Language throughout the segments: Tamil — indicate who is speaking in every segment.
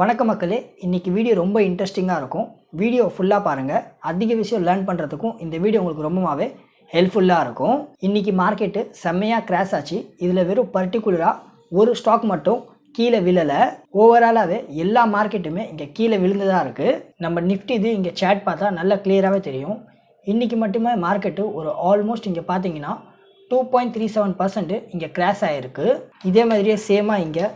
Speaker 1: வணக்க மக்களே. இன்றைக்கி வீடியோ ரொம்ப இன்ட்ரெஸ்டிங்காக இருக்கும். வீடியோ ஃபுல்லாக பாருங்கள் அதிக விஷயம் லேர்ன் பண்ணுறதுக்கும் இந்த வீடியோ உங்களுக்கு ரொம்பவே ஹெல்ப்ஃபுல்லாக இருக்கும். இன்றைக்கி மார்க்கெட்டு செம்மையாக கிராஷ் ஆச்சு. இதில் வெறும் பர்டிகுலராக ஒரு ஸ்டாக் மட்டும் கீழே விழலை. ஓவராலாகவே எல்லா மார்க்கெட்டுமே இங்கே கீழே விழுந்ததாக இருக்குது நம்ம நிஃப்டி இது இங்கே சேட் பார்த்தா நல்லா கிளியராகவே தெரியும். இன்றைக்கி மட்டுமே மார்க்கெட்டு ஒரு ஆல்மோஸ்ட் இங்கே பார்த்தீங்கன்னா two point three seven percent இங்கே கிராஷ் ஆகிருக்கு இதே மாதிரியே சேமாக இங்கே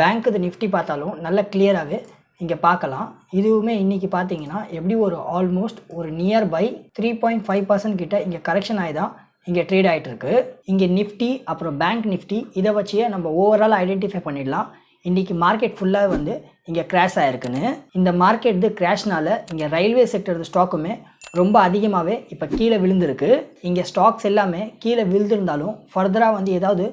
Speaker 1: பேங்க் இது நிஃப்டி பார்த்தாலும் நல்ல கிளியராகவே இங்கே பார்க்கலாம். இதுவுமே இன்றைக்கி பார்த்தீங்கன்னா எப்படி ஒரு ஆல்மோஸ்ட் ஒரு near by three point five percent கிட்ட இங்கே கரெக்ஷன் ஆகி தான் இங்கே ட்ரேட் ஆகிட்டு இருக்கு. இங்கே நிஃப்டி அப்புறம் பேங்க் நிஃப்டி இதை வச்சே நம்ம ஓவரால் ஐடென்டிஃபை பண்ணிடலாம். இன்றைக்கி மார்க்கெட் ஃபுல்லாக வந்து இங்கே கிராஷ் ஆகிருக்குன்னு இந்த மார்க்கெட் இது கிராஷ்னால் இங்கே ரயில்வே செக்டர் ஸ்டாக்குமே ரொம்ப அதிகமாகவே இப்போ கீழே விழுந்திருக்கு. இங்கே ஸ்டாக்ஸ் எல்லாமே கீழே விழுந்திருந்தாலும் ஃபர்தராக வந்து ஏதாவது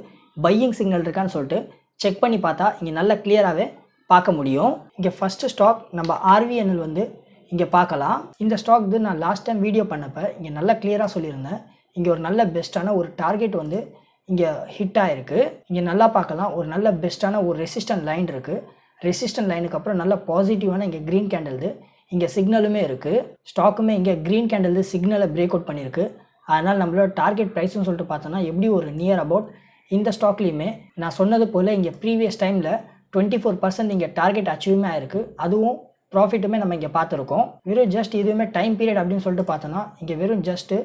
Speaker 1: பையிங் சிக்னல் இருக்கான்னு சொல்லிட்டு செக் பண்ணி பார்த்தா இங்கே நல்லா கிளியராகவே பார்க்க முடியும். இங்கே ஃபஸ்ட்டு ஸ்டாக் நம்ம ஆர்விஎன்எல் வந்து இங்கே பார்க்கலாம். இந்த ஸ்டாக் இது நான் லாஸ்ட் டைம் வீடியோ பண்ணப்போ இங்கே நல்லா கிளியராக சொல்லியிருந்தேன். இங்கே ஒரு நல்ல பெஸ்ட்டான ஒரு டார்கெட் வந்து இங்கே ஹிட் ஆகிருக்கு இங்கே நல்லா பார்க்கலாம். ஒரு நல்ல பெஸ்ட்டான ஒரு ரெசிஸ்டன்ட் லைன் இருக்குது ரெசிஸ்டன்ட் லைனுக்கு அப்புறம் நல்ல பாசிட்டிவான இங்கே க்ரீன் கேண்டல்து இங்கே சிக்னலுமே இருக்குது ஸ்டாக்குமே இங்கே க்ரீன் கேண்டல்து சிக்னலை பிரேக் அவுட் பண்ணியிருக்கு அதனால் நம்மளோட டார்கெட் ப்ரைஸ்னு சொல்லிட்டு பார்த்தோன்னா எப்படி ஒரு நியர் அபவுட் இந்த ஸ்டாக்லேயுமே நான் சொன்னது போல் இங்கே ப்ரீவியஸ் டைமில் டுவெண்ட்டி ஃபோர் பர்சன்ட் இங்கே டார்கெட் அச்சீவ்மே ஆயிருக்கு. அதுவும் ப்ராஃபிட்டுமே நம்ம இங்கே பார்த்துருக்கோம். வெறும் ஜஸ்ட் இதுவுமே டைம் பீரியட் அப்படின்னு சொல்லிட்டு பார்த்தோன்னா இங்கே வெறும் ஜஸ்ட்டு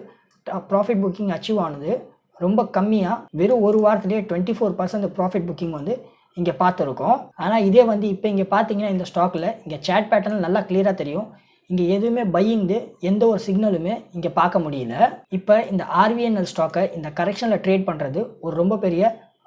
Speaker 1: ப்ராஃபிட் புக்கிங் அச்சீவ் ஆனது. ரொம்ப கம்மியாக வெறும் ஒரு வாரத்துலேயே twenty four percent profit booking வந்து இங்கே பார்த்துருக்கோம். ஆனால் இதே வந்து இப்போ இங்கே பார்த்தீங்கன்னா இந்த ஸ்டாக்கில் இங்கே சேட் பேட்டர்ன் நல்லா கிளியராக தெரியும். இங்கே எதுவுமே பையிங்கு எந்த ஒரு சிக்னலுமே இங்கே பார்க்க முடியல. இப்போ இந்த ஆர்விஎன்எல் ஸ்டாக்கை இந்த கரெக்ஷனில் ட்ரேட் பண்ணுறது ஒரு ரொம்ப பெரிய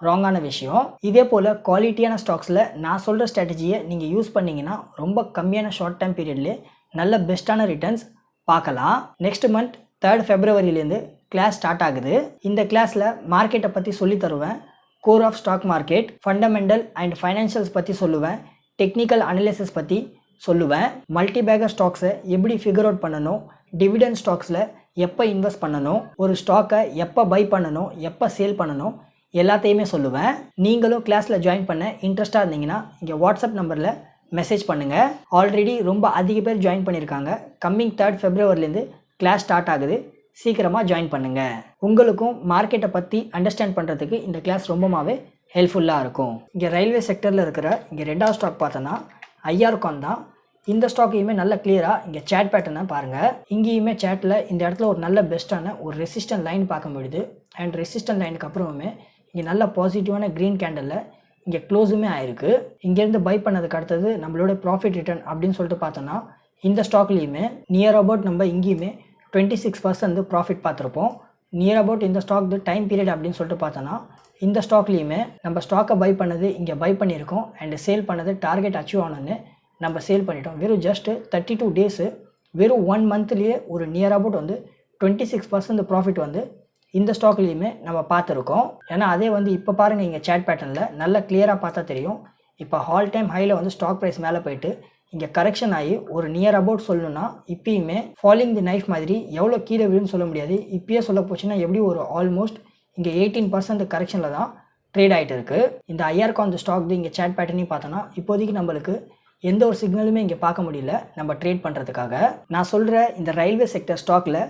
Speaker 1: ராங்கான விஷயம். இதே போல் குவாலிட்டியான ஸ்டாக்ஸில் நான் சொல்கிற ஸ்ட்ராட்டஜியை நீங்கள் யூஸ் பண்ணிங்கன்னா ரொம்ப கம்மியான ஷார்ட் டைம் பீரியட்லேயே நல்ல பெஸ்ட்டான ரிட்டர்ன்ஸ் பார்க்கலாம். நெக்ஸ்ட் மந்த் தேர்ட் ஃபெப்ரவரியிலேருந்து கிளாஸ் ஸ்டார்ட் ஆகுது. இந்த கிளாஸில் மார்க்கெட்டை பற்றி சொல்லி தருவேன். Core of stock market fundamental and financials பற்றி சொல்லுவேன். டெக்னிக்கல் அனலிசிஸ் பற்றி சொல்லுவேன். மல்டிபேக்கர் ஸ்டாக்ஸை எப்படி ஃபிகர் அவுட் பண்ணணும்? டிவிடெண்ட் ஸ்டாக்ஸில் எப்போ இன்வெஸ்ட் பண்ணணும்? ஒரு ஸ்டாக்கை எப்போ பை பண்ணணும்? எப்போ சேல் பண்ணணும்? எல்லாத்தையுமே சொல்லுவேன். நீங்களும் கிளாஸில் ஜாயின் பண்ண இன்ட்ரெஸ்ட்டாக இருந்தீங்கன்னா இங்கே வாட்ஸ்அப் நம்பரில் மெசேஜ் பண்ணுங்கள் ஆல்ரெடி ரொம்ப அதிக பேர் ஜாயின் பண்ணியிருக்காங்க கம்மிங் தேர்ட் ஃபெப்ரவரிலேருந்து கிளாஸ் ஸ்டார்ட் ஆகுது. சீக்கிரமாக ஜாயின் பண்ணுங்கள் உங்களுக்கும் மார்க்கெட்டை பற்றி அண்டர்ஸ்டாண்ட் பண்ணுறதுக்கு இந்த கிளாஸ் ரொம்பவே ஹெல்ப்ஃபுல்லாக இருக்கும். இங்கே ரயில்வே செக்டரில் இருக்கிற இங்கே ரெண்டாவது ஸ்டாக் பார்த்தோன்னா ஐஆர்கான் தான். இந்த ஸ்டாக்கையுமே நல்ல கிளியராக இங்கே சேட் பேட்டர்னை பாருங்கள் இங்கேயுமே சேட்டில் இந்த இடத்துல ஒரு நல்ல பெஸ்ட்டான ஒரு ரெசிஸ்டன்ட் லைன் பார்க்க முடியுது. அண்ட் ரெசிஸ்டன்ட் லைனுக்கு அப்புறமே இங்கே நல்ல பாசிட்டிவான க்ரீன் கேண்டலில் இங்கே க்ளோஸுமே ஆயிருக்கு. இங்கேருந்து பை பண்ணதுக்கு அடுத்தது நம்மளோட ப்ராஃபிட் ரிட்டர்ன் அப்படின்னு சொல்லிட்டு பார்த்தோன்னா இந்த ஸ்டாக்லேயுமே நியர் அபவுட் நம்ம இங்கேயுமே டுவெண்ட்டி சிக்ஸ் பர்சன்ட் ப்ராஃபிட் பார்த்துருப்போம். நியர் அபவுட் இந்த ஸ்டாக் டைம் பீரியட் அப்படின்னு சொல்லிட்டு பார்த்தோன்னா இந்த ஸ்டாக்லேயுமே நம்ம ஸ்டாக்கை பை பண்ணது இங்கே பை பண்ணியிருக்கோம். அண்ட் சேல் பண்ணது டார்கெட் அச்சீவ் ஆனோன்னு நம்ம சேல் பண்ணிட்டோம். வெறும் ஜஸ்ட்டு தேர்ட்டி டூ டேஸு வெறும் ஒன் மந்த்லேயே ஒரு நியர் அபவுட் வந்து டுவெண்ட்டி சிக்ஸ் பர்சன்ட் ப்ராஃபிட் வந்து இந்த ஸ்டாக்லேயுமே நம்ம பார்த்துருக்கோம். ஏன்னா அதே வந்து இப்போ பாருங்கள் இங்கே சேட் பேட்டர்னில் நல்லா கிளியராக பார்த்தா தெரியும். இப்போ ஹால் டைம் ஹையில் வந்து ஸ்டாக் ப்ரைஸ் மேலே போயிட்டு இங்கே கரெக்ஷன் ஆகி ஒரு நியர் அபவுட் சொல்லணும்னா இப்பயுமே ஃபாலிங் தி நைஃப் மாதிரி எவ்வளோ கீழே விழுன்னு சொல்ல முடியாது. இப்பயே சொல்ல போச்சுன்னா எப்படி ஒரு ஆல்மோஸ்ட் இங்கே எயிட்டீன் பர்சன்ட் கரெக்ஷனில் தான் ட்ரேட் ஆகிட்டு இருக்கு. இந்த ஐஆர்கான் ஸ்டாக் இங்கே சேட் பேட்டர்னையும் பார்த்தோன்னா இப்போதைக்கு நம்மளுக்கு எந்த ஒரு சிக்னலுமே இங்கே பார்க்க முடியல நம்ம ட்ரேட் பண்ணுறதுக்காக நான் சொல்கிற இந்த ரயில்வே செக்டர் ஸ்டாக்கில்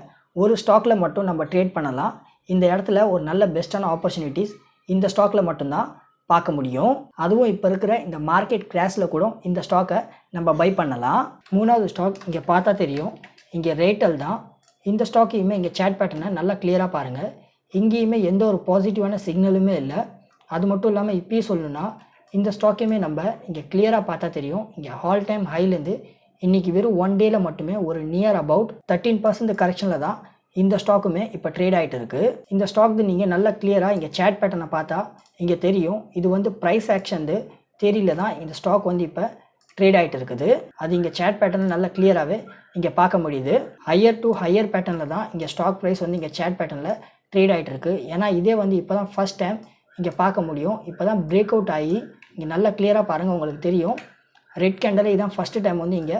Speaker 1: ஒரு ஸ்டாக்கில் மட்டும் நம்ம ட்ரேட் பண்ணலாம். இந்த இடத்துல ஒரு நல்ல பெஸ்ட்டான ஆப்பர்ச்சுனிட்டிஸ் இந்த ஸ்டாக்கில் மட்டும்தான் பார்க்க முடியும். அதுவும் இப்போ இருக்கிற இந்த மார்க்கெட் கிராஷில் கூட இந்த ஸ்டாக்கை நம்ம பை பண்ணலாம். மூணாவது ஸ்டாக் இங்கே பார்த்தா தெரியும். இங்கே ரேட்டல் தான். இந்த ஸ்டாக்கையுமே இங்கே சேட் பேட்டர்னை நல்லா கிளியராக பாருங்கள் இங்கேயுமே எந்த ஒரு பாசிட்டிவான சிக்னலுமே இல்லை. அது மட்டும் இல்லாமல் இப்பயே சொல்லணும்னா இந்த ஸ்டாக்கையுமே நம்ம இங்கே கிளியராக பார்த்தா தெரியும். இங்கே ஹால் டைம் ஹைலேருந்து இன்றைக்கி வெறும் ஒன் டேயில் மட்டுமே ஒரு நியர் அபவுட் தேர்ட்டீன் பர்சன்ட் கரெக்ஷனில் தான் இந்த ஸ்டாக்குமே இப்போ ட்ரேட் ஆகிட்டு இருக்குது இந்த ஸ்டாக்கு நீங்கள் நல்லா கிளியராக இங்கே சேட் பேட்டர்னை பார்த்தா இங்கே தெரியும். இது வந்து ப்ரைஸ் ஆக்ஷன்து தேரியில் தான் இந்த ஸ்டாக் வந்து இப்போ ட்ரேட் ஆகிட்டு இருக்குது அது இங்கே சேட் பேட்டர்ன் நல்லா கிளியராகவே இங்கே பார்க்க முடியுது. ஹையர் டு ஹையர் பேட்டர்னில் தான் இங்கே ஸ்டாக் ப்ரைஸ் வந்து இங்கே சேட் பேட்டர்னில் ட்ரேட் ஆகிட்டு இருக்குது ஏன்னா இதே வந்து இப்போ தான் ஃபஸ்ட் டைம் இங்கே பார்க்க முடியும். இப்போ தான் பிரேக் அவுட் ஆகி இங்கே நல்லா கிளியராக பாருங்கள் உங்களுக்கு தெரியும். ரெட் கேண்டலே இதான் ஃபஸ்ட்டு டைம் வந்து இங்கே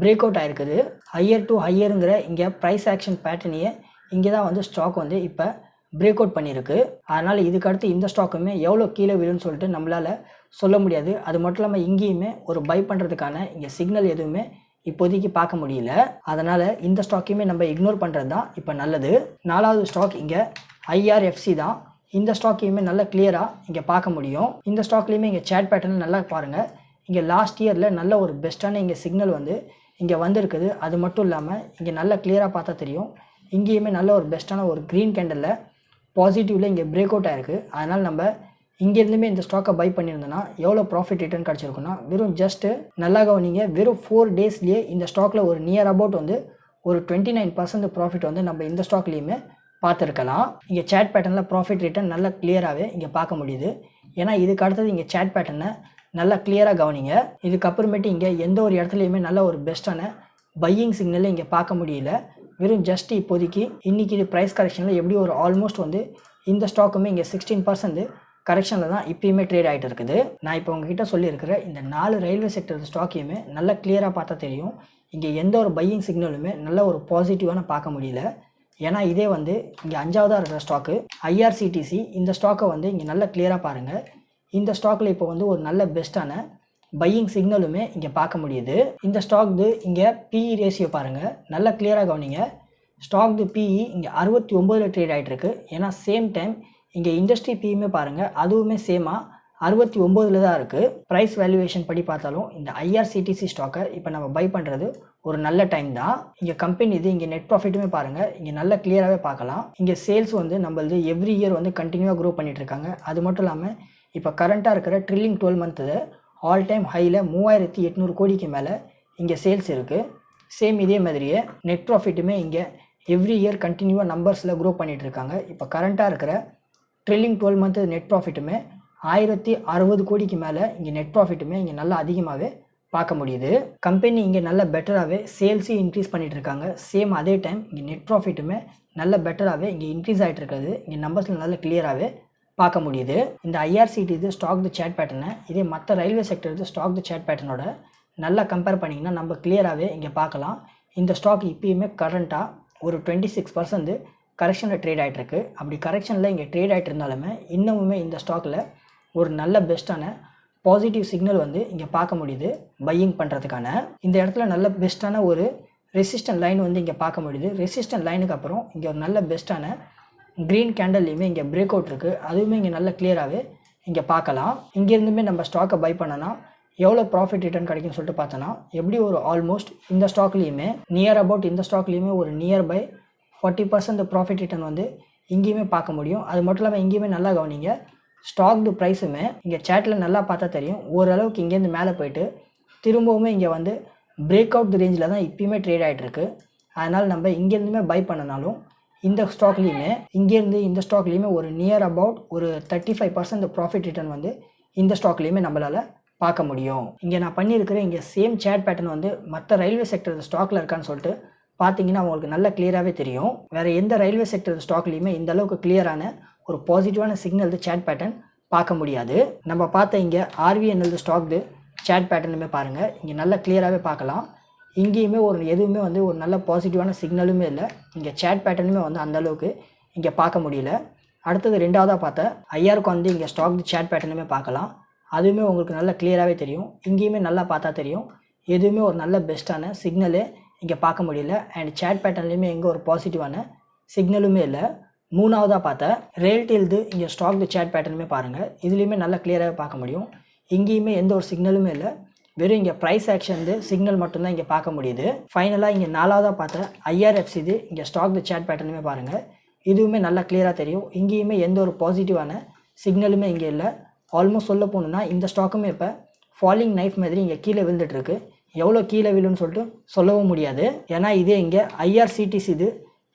Speaker 1: பிரேக் அவுட் ஆயிருக்குது. ஹையர் டு ஹையருங்கிற இங்கே ப்ரைஸ் ஆக்ஷன் பேட்டர்னையே இங்கே தான் வந்து ஸ்டாக் வந்து இப்போ பிரேக் அவுட் பண்ணியிருக்கு. அதனால் இதுக்கடுத்து இந்த ஸ்டாக்குமே எவ்வளோ கீழே விழுன்னு சொல்லிட்டு நம்மளால் சொல்ல முடியாது. அது மட்டும் இல்லாமல் இங்கேயுமே ஒரு பை பண்ணுறதுக்கான இங்கே சிக்னல் எதுவுமே இப்போதைக்கு பார்க்க முடியல. அதனால் இந்த ஸ்டாக்கையுமே நம்ம இக்னோர் பண்ணுறது தான் இப்போ நல்லது. நாலாவது ஸ்டாக் இங்கே ஐஆர்எஃப்சி தான். இந்த ஸ்டாக்கையுமே நல்லா கிளியராக இங்கே பார்க்க முடியும். இந்த ஸ்டாக்லேயுமே இங்கே சேட் பேட்டர்ன் நல்லா பாருங்கள் இங்கே லாஸ்ட் இயரில் நல்ல ஒரு பெஸ்ட்டான இங்கே சிக்னல் வந்து இங்கே வந்திருக்குது. அது மட்டும் இல்லாமல் இங்கே நல்லா கிளியராக பார்த்தா தெரியும். இங்கேயுமே நல்ல ஒரு பெஸ்ட்டான ஒரு க்ரீன் கேண்டலில் பாசிட்டிவில் இங்கே பிரேக் அவுட் ஆயிருக்கு. அதனால் நம்ம இங்கேருந்துமே இந்த ஸ்டாக்கை பை பண்ணியிருந்தோன்னா எவ்வளோ ப்ராஃபிட் ரிட்டர்ன் கிடச்சிருக்குன்னா வெறும் ஜஸ்ட்டு நல்லா கவனிங்க வெறும் ஃபோர் டேஸ்லேயே இந்த ஸ்டாக்கில் ஒரு நியர் அபவுட் வந்து ஒரு டுவெண்ட்டி நைன் பர்சன்ட் ப்ராஃபிட் வந்து நம்ம இந்த ஸ்டாக்லேயுமே பார்த்துருக்கலாம். இங்கே சேட் பேட்டர்னில் ப்ராஃபிட் ரிட்டர்ன் நல்லா கிளியராகவே இங்கே பார்க்க முடியுது. ஏன்னா இதுக்கு அடுத்தது இங்கே சேட் பேட்டர்னை நல்லா கிளியராக கவனிங்க. இதுக்கப்புறமேட்டு இங்கே எந்த ஒரு இடத்துலையுமே நல்ல ஒரு பெஸ்ட்டான பையிங் சிக்னலை இங்கே பார்க்க முடியல. வெறும் ஜஸ்ட் இப்போதைக்கு இன்றைக்கி இது ப்ரைஸ் கரெக்ஷனில் எப்படி ஒரு ஆல்மோஸ்ட் வந்து இந்த ஸ்டாக்குமே இங்கே சிக்ஸ்டீன் பர்சன்ட் கரெக்ஷனில் தான் இப்போயுமே ட்ரேட் ஆகிட்டு இருக்குது. நான் இப்போ உங்ககிட்ட சொல்லியிருக்கிற இந்த நாலு ரயில்வே செக்டர் ஸ்டாக்கையுமே நல்லா கிளியராக பார்த்தா தெரியும். இங்கே எந்த ஒரு பையிங் சிக்னலுமே நல்ல ஒரு பாசிட்டிவான பார்க்க முடியல. ஏன்னா இதே வந்து இங்கே அஞ்சாவதாக இருக்கிற ஸ்டாக்கு ஐஆர்சிடிசி இந்த ஸ்டாக்கை வந்து இங்கே நல்லா கிளியராக பாருங்கள் இந்த ஸ்டாக்கில் இப்போ வந்து ஒரு நல்ல பெஸ்ட்டான பையிங் சிக்னலுமே இங்கே பார்க்க முடியுது. இந்த ஸ்டாக்து இங்கே பிஇ ரேஷியோ பாருங்கள் நல்லா கிளியராக கவனிங்க. ஸ்டாக்து பிஇ இங்கே அறுபத்தி ஒம்போதில் ட்ரேட் ஆகிட்டுருக்கு ஏன்னா சேம் டைம் இங்கே இண்டஸ்ட்ரி பியுமே பாருங்கள் அதுவுமே சேமாக அறுபத்தி ஒம்போதில் தான் இருக்குது ப்ரைஸ் வேல்யூவேஷன் படி பார்த்தாலும் இந்த ஐஆர்சிடிசி ஸ்டாக்கை இப்போ நம்ம பை பண்ணுறது ஒரு நல்ல டைம் தான். இங்கே கம்பெனி இது இங்கே நெட் ப்ராஃபிட்டுமே பாருங்கள் இங்கே நல்லா கிளியராகவே பார்க்கலாம். இங்கே சேல்ஸ் வந்து நம்மளது எவ்ரி இயர் வந்து கண்டினியூவாக க்ரோ பண்ணிகிட்ருக்காங்க அது மட்டும் இல்லாமல் இப்போ கரண்ட்டாக இருக்கிற drilling twelve month all time high மூவாயிரத்தி எட்நூறு கோடிக்கு மேலே இங்கே சேல்ஸ் இருக்குது சேம் இதே மாதிரியே நெட் ப்ராஃபிட்டுமே இங்கே எவ்ரி இயர் கண்டினியூவாக நம்பர்ஸில் க்ரோ பண்ணிகிட்டு இருக்காங்க. இப்போ கரண்ட்டாக இருக்கிற ட்ரில்லிங் டுவெல் மந்த்து நெட் ப்ராஃபிட்டுமே ஆயிரத்தி அறுபது கோடிக்கு மேலே இங்கே நெட் ப்ராஃபிட்டுமே இங்கே நல்லா அதிகமாகவே பார்க்க முடியுது. கம்பெனி இங்கே நல்ல பெட்டராகவே சேல்ஸையும் இன்க்ரீஸ் பண்ணிட்டு இருக்காங்க. சேம் அதே டைம் இங்கே நெட் ப்ராஃபிட்டுமே நல்ல பெட்டராகவே இங்கே இன்க்ரீஸ் ஆகிட்டு இருக்காது. இங்கே நம்பர்ஸில் நல்ல கிளியராகவே பார்க்க முடியுது. இந்த ஐஆர்சிடி இது ஸ்டாக் த சேட் பேட்டர்னை இதே மற்ற ரயில்வே செக்டர் இது ஸ்டாக் த சேட் பேட்டர்னோட நல்லா கம்பேர் பண்ணிங்கன்னா நம்ம கிளியராகவே இங்கே பார்க்கலாம். இந்த ஸ்டாக் இப்பயுமே கரண்ட்டாக ஒரு டுவெண்ட்டி சிக்ஸ் பர்சன்ட் கரெக்ஷனில் ட்ரேட் ஆகிட்டு அப்படி கரெக்ஷனில் இங்கே ட்ரேட் ஆகிட்டு இருந்தாலுமே இன்னமுமே இந்த ஸ்டாக்கில் ஒரு நல்ல பெஸ்ட்டான பாசிட்டிவ் சிக்னல் வந்து இங்கே பார்க்க முடியுது பையிங் பண்ணுறதுக்கான இந்த இடத்துல நல்ல பெஸ்ட்டான ஒரு ரெசிஸ்டன்ட் லைன் வந்து இங்கே பார்க்க முடியுது. ரெசிஸ்டன்ட் லைனுக்கு அப்புறம் இங்கே ஒரு நல்ல பெஸ்ட்டான க்ரீன் கேண்டல்லையுமே இங்கே பிரேக் அவுட் இருக்குது அதுவுமே இங்கே நல்ல கிளியராகவே இங்கே பார்க்கலாம். இங்கேருந்துமே நம்ம ஸ்டாக்கை பை பண்ணனா எவ்வளோ ப்ராஃபிட் ரிட்டர்ன் கிடைக்கும்னு சொல்லிட்டு பார்த்தோன்னா எப்படி ஒரு ஆல்மோஸ்ட் இந்த ஸ்டாக்லேயுமே நியர் அபவுட் இந்த ஸ்டாக்லேயுமே ஒரு near by forty percent profit return வந்து இங்கேயுமே பார்க்க முடியும். அது மட்டும் இல்லாமல் இங்கேயுமே நல்லா கவனிங்க ஸ்டாக்டு ப்ரைஸுமே இங்கே சேட்டில் நல்லா பார்த்தா தெரியும். ஓரளவுக்கு இங்கேருந்து மேலே போயிட்டு திரும்பவுமே இங்கே வந்து பிரேக் அவுட் ரேஞ்சில் தான் இப்பயுமே ட்ரேட் ஆகிட்டுருக்கு அதனால் நம்ம இங்கேருந்துமே பை பண்ணனாலும் இந்த ஸ்டாக்லேயுமே இங்கேருந்து இந்த ஸ்டாக்லேயுமே ஒரு நியர் அபவுட் ஒரு thirty five percent profit return வந்து இந்த ஸ்டாக்லேயுமே நம்மளால் பார்க்க முடியும். இங்கே நான் பண்ணியிருக்கிற இங்கே சேம் சேட் பேட்டர்ன் வந்து மற்ற ரயில்வே செக்டர் ஸ்டாக்கில் இருக்கான்னு சொல்லிட்டு பார்த்தீங்கன்னா உங்களுக்கு நல்ல கிளியராகவே தெரியும். வேறு எந்த ரயில்வே செக்டர் ஸ்டாக்லேயுமே இந்த அளவுக்கு கிளியரான ஒரு பாசிட்டிவான சிக்னல் சேட் பேட்டர்ன் பார்க்க முடியாது. நம்ம பார்த்த இங்கே ஆர்விஎன்எல் ஸ்டாக்து சேட் பேட்டர்னுமே பாருங்கள் இங்கே நல்லா கிளியராகவே பார்க்கலாம். இங்கேயுமே ஒரு எதுவுமே வந்து ஒரு நல்ல பாசிட்டிவான சிக்னலுமே இல்லை. இங்கே சேட் பேட்டர்னுமே வந்து அந்தளவுக்கு இங்கே பார்க்க முடியல. அடுத்தது ரெண்டாவதாக பார்த்தேன் ஐயாருக்கு வந்து இங்கே ஸ்டாக் சேட் பேட்டர்னுமே பார்க்கலாம். அதுவுமே உங்களுக்கு நல்லா கிளியராகவே தெரியும். இங்கேயுமே நல்லா பார்த்தா தெரியும். எதுவுமே ஒரு நல்ல பெஸ்ட்டான சிக்னலே இங்கே பார்க்க முடியல. அண்ட் சேட் பேட்டர்ன்லேயுமே எங்கே ஒரு பாசிட்டிவான சிக்னலுமே இல்லை. மூணாவதாக பார்த்தேன் ரேல்டெல்து இங்கே ஸ்டாக் தி சேட் பேட்டர்னுமே பாருங்கள் இதுலேயுமே நல்லா கிளியராகவே பார்க்க முடியும். இங்கேயுமே எந்த ஒரு சிக்னலுமே இல்லை. வெறும் இங்கே ப்ரைஸ் ஆக்ஷன் சிக்னல் மட்டும்தான் இங்கே பார்க்க முடியுது. ஃபைனலாக இங்கே நாலாவதாக பார்த்த ஐஆர்எஃப்சி இது இங்கே ஸ்டாக் த சேட் பேட்டர்னுமே பாருங்கள் இதுவுமே நல்லா கிளியராக தெரியும். இங்கேயுமே எந்த ஒரு பாசிட்டிவான சிக்னலுமே இங்கே இல்லை. ஆல்மோஸ்ட் சொல்ல போகணுன்னா இந்த ஸ்டாக்குமே இப்போ ஃபாலிங் நைஃப் மாதிரி இங்கே கீழே விழுந்துட்டு இருக்கு எவ்வளோ கீழே விழுன்னு சொல்லிட்டு சொல்லவும் முடியாது. ஏன்னா இதே இங்கே ஐஆர்சிடிசி இது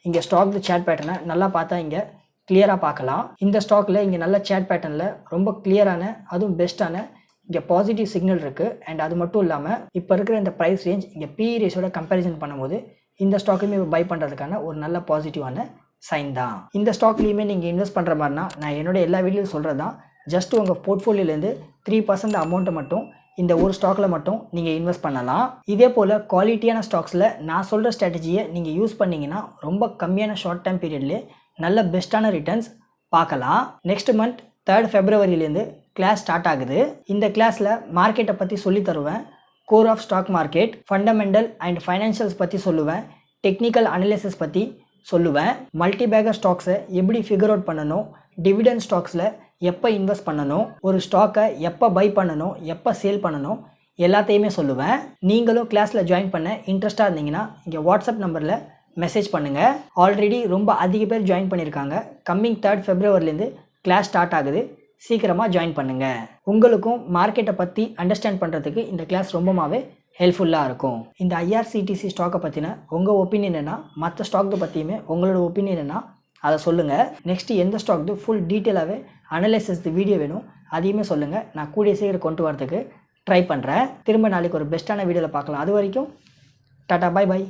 Speaker 1: இங்கே ஸ்டாக் சேட் பேட்டர்னை நல்லா பார்த்தா இங்கே கிளியராக பார்க்கலாம். இந்த ஸ்டாக்கில் இங்கே நல்ல சேட் பேட்டர்னில் ரொம்ப கிளியரான அதுவும் பெஸ்ட்டான இங்கே பாசிட்டிவ் சிக்னல் இருக்குது அண்ட் அது மட்டும் இல்லாமல் இப்போ இருக்கிற இந்த ப்ரைஸ் ரேஞ்ச் இங்கே பி ரேஸோட கம்பேரிசன் பண்ணும்போது இந்த ஸ்டாக்குமே பை பண்ணுறதுக்கான ஒரு நல்ல பாசிட்டிவான சைன் தான். இந்த ஸ்டாக்லேயுமே நீங்கள் இன்வெஸ்ட் பண்ணுற மாதிரினா நான் என்னோட எல்லா வீட்லையும் சொல்கிறது தான் ஜஸ்ட் உங்கள் போர்ட்ஃபோலியோலேருந்து த்ரீ பர்சன்ட் அமௌண்ட்டை மட்டும் இந்த ஒரு ஸ்டாக்கில் மட்டும் நீங்கள் இன்வெஸ்ட் பண்ணலாம். இதே போல் குவாலிட்டியான ஸ்டாக்ஸில் நான் சொல்கிற ஸ்ட்ராட்டஜியை நீங்கள் யூஸ் பண்ணிங்கன்னா ரொம்ப கம்மியான ஷார்ட் டைம் பீரியட்லேயே நல்ல பெஸ்ட்டான ரிட்டர்ன்ஸ் பார்க்கலாம். நெக்ஸ்ட் மந்த் தேர்ட் ஃபெப்ரவரியிலேருந்து கிளாஸ் ஸ்டார்ட் ஆகுது. இந்த கிளாஸில் மார்க்கெட்டை பற்றி சொல்லி தருவேன். Core of stock market fundamental and financials பற்றி சொல்லுவேன். டெக்னிக்கல் அனலிசிஸ் பற்றி சொல்லுவேன். மல்டி பேக்கர் ஸ்டாக்ஸை எப்படி ஃபிகர் அவுட் பண்ணணும்? டிவிடெண்ட் ஸ்டாக்ஸில் எப்போ இன்வெஸ்ட் பண்ணணும்? ஒரு ஸ்டாக்கை எப்போ பை பண்ணணும்? எப்போ சேல் பண்ணணும்? எல்லாத்தையுமே சொல்லுவேன். நீங்களும் கிளாஸில் ஜாயின் பண்ண இன்ட்ரெஸ்ட்டாக இருந்தீங்கன்னா இங்கே வாட்ஸ்அப் நம்பரில் மெசேஜ் பண்ணுங்கள் ஆல்ரெடி ரொம்ப அதிக பேர் ஜாயின் பண்ணியிருக்காங்க கம்மிங் தேர்ட் ஃபெப்ரவரிலேருந்து கிளாஸ் ஸ்டார்ட் ஆகுது. சீக்கிரமாக ஜாயின் பண்ணுங்கள் உங்களுக்கும் மார்க்கெட்டை பற்றி அண்டர்ஸ்டாண்ட் பண்ணுறதுக்கு இந்த கிளாஸ் ரொம்பவே ஹெல்ப்ஃபுல்லாக இருக்கும். இந்த ஐஆர்சிடிசி ஸ்டாக்கை பற்றின உங்கள் ஒப்பீனியன் என்ன மற்ற ஸ்டாக்கு பற்றியுமே உங்களோட ஒப்பீனியன் என்ன அதை சொல்லுங்கள் நெக்ஸ்ட் எந்த ஸ்டாக்கு ஃபுல் டீட்டெயிலாகவே அனலைசஸ் வீடியோ வேணும் அதையுமே சொல்லுங்கள் நான் கூடிய சீக்கிரம் கொண்டு வரதுக்கு ட்ரை பண்ணுறேன் திரும்ப நாளைக்கு ஒரு பெஸ்ட்டான வீடியோவில் பார்க்கலாம். அது வரைக்கும் டாட்டா பாய் பாய்